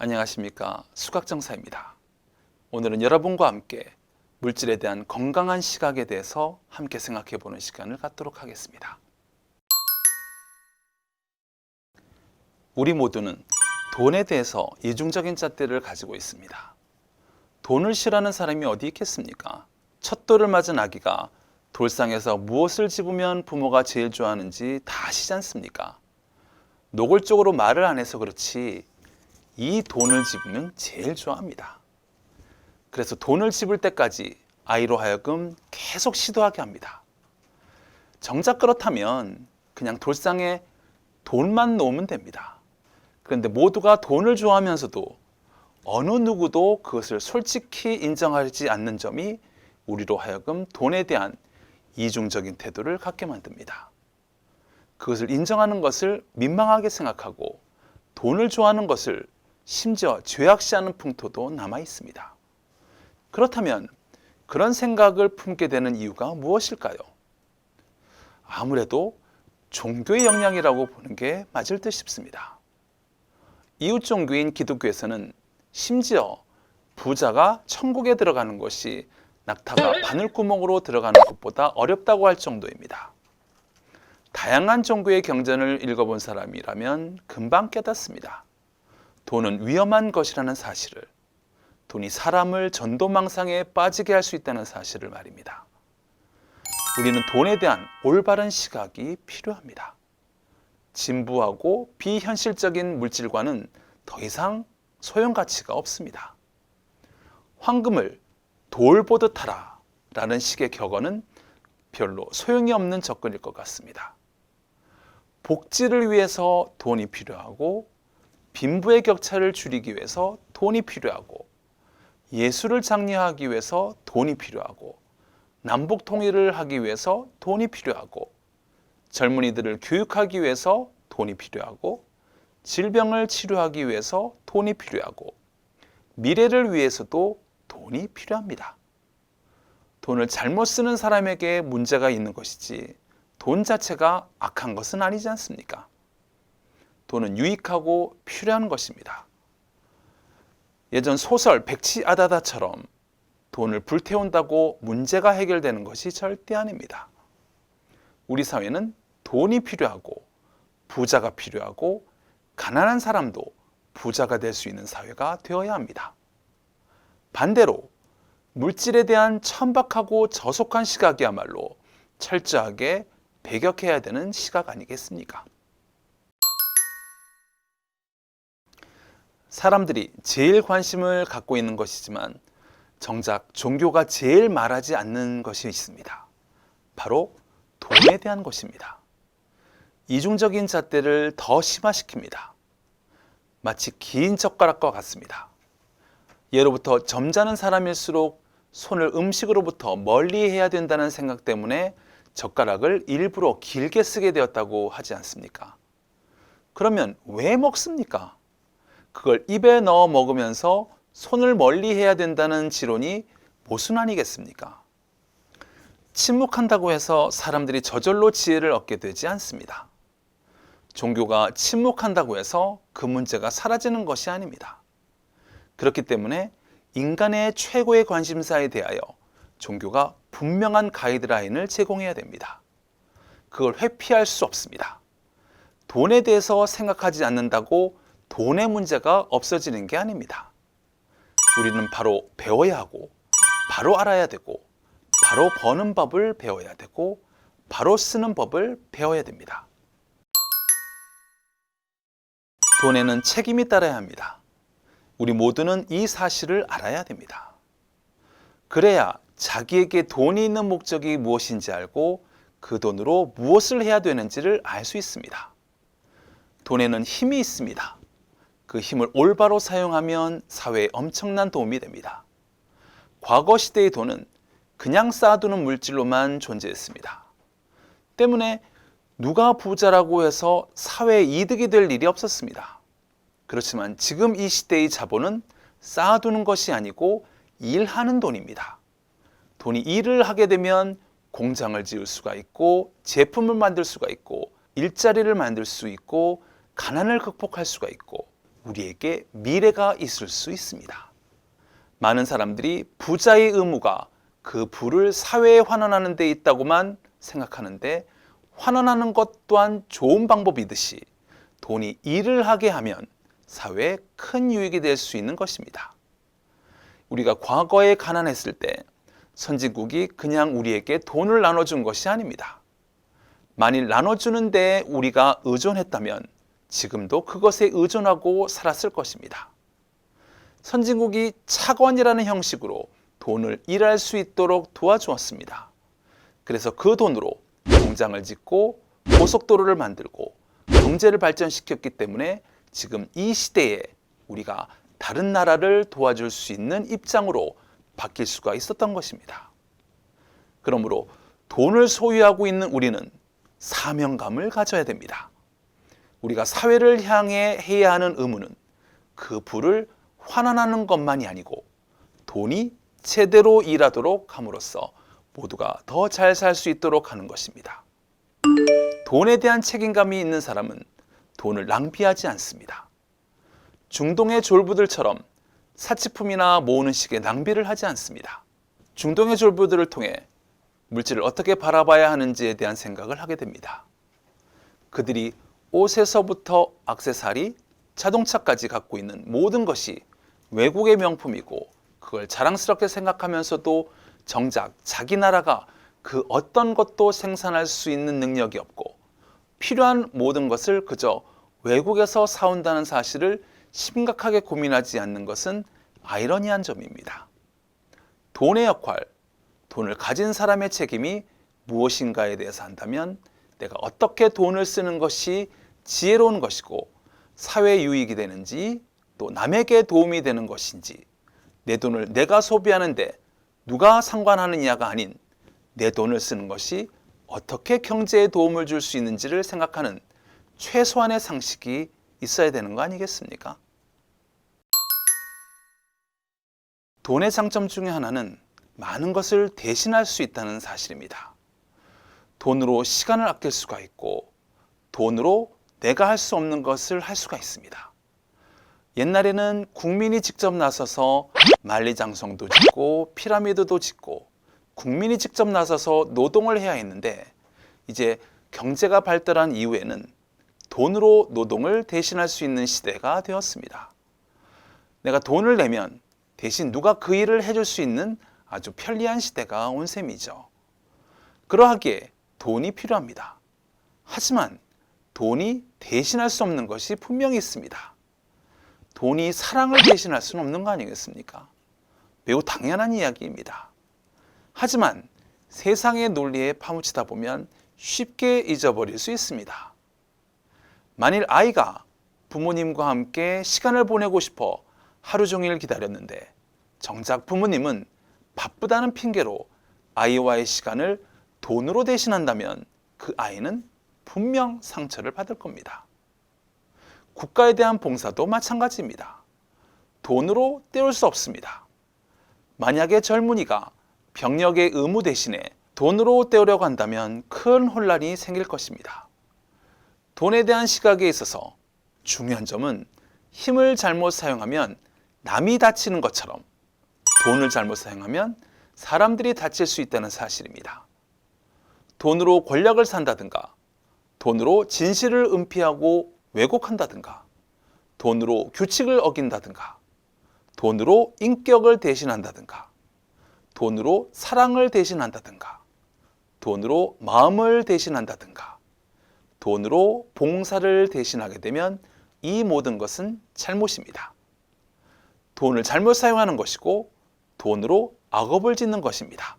안녕하십니까 수각정사입니다. 오늘은 여러분과 함께 물질에 대한 건강한 시각에 대해서 함께 생각해 보는 시간을 갖도록 하겠습니다. 우리 모두는 돈에 대해서 이중적인 잣대를 가지고 있습니다. 돈을 싫어하는 사람이 어디 있겠습니까? 첫 돌을 맞은 아기가 돌상에서 무엇을 집으면 부모가 제일 좋아하는지 다 아시지 않습니까? 노골적으로 말을 안 해서 그렇지 이 돈을 집으면 제일 좋아합니다. 그래서 돈을 집을 때까지 아이로 하여금 계속 시도하게 합니다. 정작 그렇다면 그냥 돌상에 돈만 놓으면 됩니다. 그런데 모두가 돈을 좋아하면서도 어느 누구도 그것을 솔직히 인정하지 않는 점이 우리로 하여금 돈에 대한 이중적인 태도를 갖게 만듭니다. 그것을 인정하는 것을 민망하게 생각하고 돈을 좋아하는 것을 심지어 죄악시하는 풍토도 남아 있습니다. 그렇다면 그런 생각을 품게 되는 이유가 무엇일까요? 아무래도 종교의 영향이라고 보는 게 맞을 듯 싶습니다. 이웃 종교인 기독교에서는 심지어 부자가 천국에 들어가는 것이 낙타가 바늘구멍으로 들어가는 것보다 어렵다고 할 정도입니다. 다양한 종교의 경전을 읽어본 사람이라면 금방 깨닫습니다. 돈은 위험한 것이라는 사실을, 돈이 사람을 전도망상에 빠지게 할 수 있다는 사실을 말입니다. 우리는 돈에 대한 올바른 시각이 필요합니다. 진부하고 비현실적인 물질과는 더 이상 소용 가치가 없습니다. 황금을 돌 보듯 하라 라는 식의 격언은 별로 소용이 없는 접근일 것 같습니다. 복지를 위해서 돈이 필요하고 빈부의 격차를 줄이기 위해서 돈이 필요하고 예술을 장려하기 위해서 돈이 필요하고 남북 통일을 하기 위해서 돈이 필요하고 젊은이들을 교육하기 위해서 돈이 필요하고 질병을 치료하기 위해서 돈이 필요하고 미래를 위해서도 돈이 필요합니다. 돈을 잘못 쓰는 사람에게 문제가 있는 것이지 돈 자체가 악한 것은 아니지 않습니까? 돈은 유익하고 필요한 것입니다. 예전 소설 백치 아다다처럼 돈을 불태운다고 문제가 해결되는 것이 절대 아닙니다. 우리 사회는 돈이 필요하고 부자가 필요하고 가난한 사람도 부자가 될 수 있는 사회가 되어야 합니다. 반대로 물질에 대한 천박하고 저속한 시각이야말로 철저하게 배격해야 되는 시각 아니겠습니까? 사람들이 제일 관심을 갖고 있는 것이지만 정작 종교가 제일 말하지 않는 것이 있습니다. 바로 돈에 대한 것입니다. 이중적인 잣대를 더 심화시킵니다. 마치 긴 젓가락과 같습니다. 예로부터 점잖은 사람일수록 손을 음식으로부터 멀리 해야 된다는 생각 때문에 젓가락을 일부러 길게 쓰게 되었다고 하지 않습니까? 그러면 왜 먹습니까? 그걸 입에 넣어 먹으면서 손을 멀리 해야 된다는 지론이 모순 아니겠습니까? 침묵한다고 해서 사람들이 저절로 지혜를 얻게 되지 않습니다. 종교가 침묵한다고 해서 그 문제가 사라지는 것이 아닙니다. 그렇기 때문에 인간의 최고의 관심사에 대하여 종교가 분명한 가이드라인을 제공해야 됩니다. 그걸 회피할 수 없습니다. 돈에 대해서 생각하지 않는다고 돈의 문제가 없어지는 게 아닙니다. 우리는 바로 배워야 하고, 바로 알아야 되고, 바로 버는 법을 배워야 되고, 바로 쓰는 법을 배워야 됩니다. 돈에는 책임이 따라야 합니다. 우리 모두는 이 사실을 알아야 됩니다. 그래야 자기에게 돈이 있는 목적이 무엇인지 알고 그 돈으로 무엇을 해야 되는지를 알 수 있습니다. 돈에는 힘이 있습니다. 그 힘을 올바로 사용하면 사회에 엄청난 도움이 됩니다. 과거 시대의 돈은 그냥 쌓아두는 물질로만 존재했습니다. 때문에 누가 부자라고 해서 사회에 이득이 될 일이 없었습니다. 그렇지만 지금 이 시대의 자본은 쌓아두는 것이 아니고 일하는 돈입니다. 돈이 일을 하게 되면 공장을 지을 수가 있고 제품을 만들 수가 있고 일자리를 만들 수 있고 가난을 극복할 수가 있고 우리에게 미래가 있을 수 있습니다. 많은 사람들이 부자의 의무가 그 부를 사회에 환원하는 데 있다고만 생각하는데 환원하는 것 또한 좋은 방법이듯이 돈이 일을 하게 하면 사회에 큰 유익이 될 수 있는 것입니다. 우리가 과거에 가난했을 때 선진국이 그냥 우리에게 돈을 나눠준 것이 아닙니다. 만일 나눠주는데 우리가 의존했다면 지금도 그것에 의존하고 살았을 것입니다. 선진국이 차관이라는 형식으로 돈을 일할 수 있도록 도와주었습니다. 그래서 그 돈으로 공장을 짓고 고속도로를 만들고 경제를 발전시켰기 때문에 지금 이 시대에 우리가 다른 나라를 도와줄 수 있는 입장으로 바뀔 수가 있었던 것입니다. 그러므로 돈을 소유하고 있는 우리는 사명감을 가져야 됩니다. 우리가 사회를 향해 해야 하는 의무는 그 부를 환원하는 것만이 아니고 돈이 제대로 일하도록 함으로써 모두가 더 잘 살 수 있도록 하는 것입니다. 돈에 대한 책임감이 있는 사람은 돈을 낭비하지 않습니다. 중동의 졸부들처럼 사치품이나 모으는 식의 낭비를 하지 않습니다. 중동의 졸부들을 통해 물질을 어떻게 바라봐야 하는지에 대한 생각을 하게 됩니다. 그들이 옷에서부터 악세사리, 자동차까지 갖고 있는 모든 것이 외국의 명품이고 그걸 자랑스럽게 생각하면서도 정작 자기 나라가 그 어떤 것도 생산할 수 있는 능력이 없고 필요한 모든 것을 그저 외국에서 사온다는 사실을 심각하게 고민하지 않는 것은 아이러니한 점입니다. 돈의 역할, 돈을 가진 사람의 책임이 무엇인가에 대해서 한다면 내가 어떻게 돈을 쓰는 것이 지혜로운 것이고 사회 유익이 되는지 또 남에게 도움이 되는 것인지 내 돈을 내가 소비하는데 누가 상관하느냐가 아닌 내 돈을 쓰는 것이 어떻게 경제에 도움을 줄 수 있는지를 생각하는 최소한의 상식이 있어야 되는 거 아니겠습니까? 돈의 장점 중에 하나는 많은 것을 대신할 수 있다는 사실입니다. 돈으로 시간을 아낄 수가 있고 돈으로 내가 할 수 없는 것을 할 수가 있습니다. 옛날에는 국민이 직접 나서서 만리장성도 짓고 피라미드도 짓고 국민이 직접 나서서 노동을 해야 했는데 이제 경제가 발달한 이후에는 돈으로 노동을 대신할 수 있는 시대가 되었습니다. 내가 돈을 내면 대신 누가 그 일을 해줄 수 있는 아주 편리한 시대가 온 셈이죠. 그러하기에 돈이 필요합니다. 하지만 돈이 대신할 수 없는 것이 분명히 있습니다. 돈이 사랑을 대신할 수는 없는 거 아니겠습니까? 매우 당연한 이야기입니다. 하지만 세상의 논리에 파묻히다 보면 쉽게 잊어버릴 수 있습니다. 만일 아이가 부모님과 함께 시간을 보내고 싶어 하루 종일 기다렸는데 정작 부모님은 바쁘다는 핑계로 아이와의 시간을 돈으로 대신한다면 그 아이는 분명 상처를 받을 겁니다. 국가에 대한 봉사도 마찬가지입니다. 돈으로 때울 수 없습니다. 만약에 젊은이가 병력의 의무 대신에 돈으로 때우려고 한다면 큰 혼란이 생길 것입니다. 돈에 대한 시각에 있어서 중요한 점은 힘을 잘못 사용하면 남이 다치는 것처럼 돈을 잘못 사용하면 사람들이 다칠 수 있다는 사실입니다. 돈으로 권력을 산다든가, 돈으로 진실을 은폐하고 왜곡한다든가, 돈으로 규칙을 어긴다든가, 돈으로 인격을 대신한다든가, 돈으로 사랑을 대신한다든가, 돈으로 마음을 대신한다든가, 돈으로 봉사를 대신하게 되면 이 모든 것은 잘못입니다. 돈을 잘못 사용하는 것이고 돈으로 악업을 짓는 것입니다.